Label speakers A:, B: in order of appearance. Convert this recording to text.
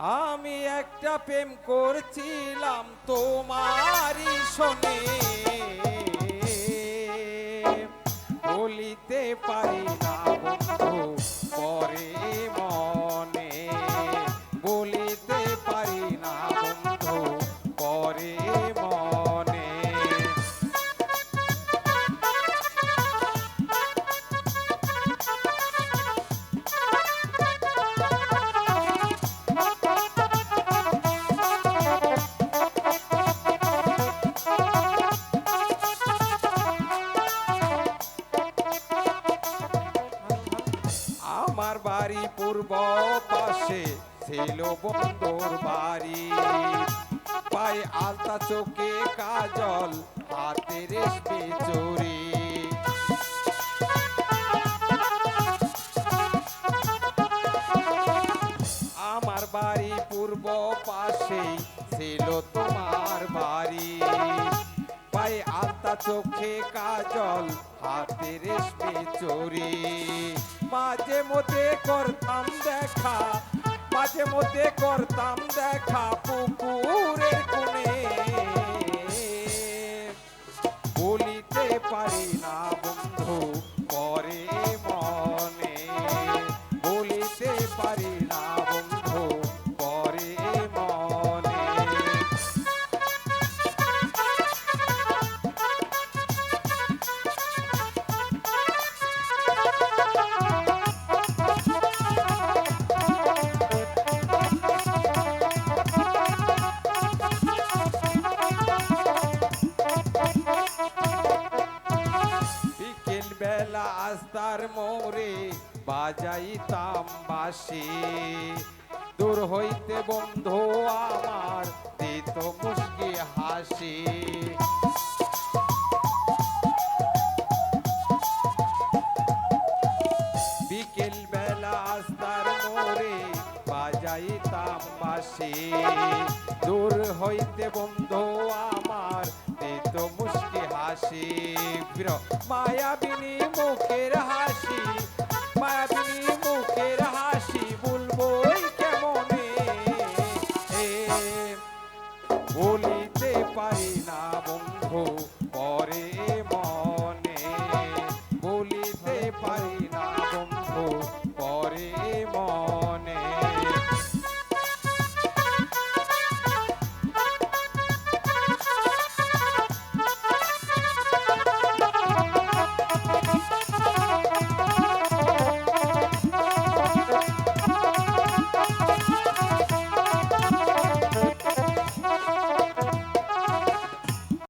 A: আমি একটা প্রেম করছিলাম তোমারই শোনে বলিতে পারি না বন্ধু পরে মনে বলিতে পারি আমার বাড়ি পূর্ব পাশে ছিল বন্ধুর বাড়ি। পায়ে আলতা চোখে কাজল, হাতে রেশমি চুরি আমার বাড়ি পূর্ব পাশেই ছিল তোমার চোখে কাজল, হাতে রেশমি চুরি। মাঝে মধ্যে করতাম দেখা, মাঝে মধ্যে করতাম দেখা পুকুরের কোণে। বলিতে পারি না বন্ধু বেলা আস্তার মোরে বাজাইতাম বাসি দূর হইতে বন্ধু আমার দিত মুশকি হাসি। বিকেল বেলা আস্তার মোরে বাজাইতাম বাসি দূর হইতে বন্ধু আমার দিত হাসি প্রিয় মায়াবিনী মুখের হাসি, মায়াবিনী মুখের হাসি বলবই কেমনে? বলিতে পারি না বন্ধু, পরে মনে। বলিতে পারি না বন্ধু, পরে মনে।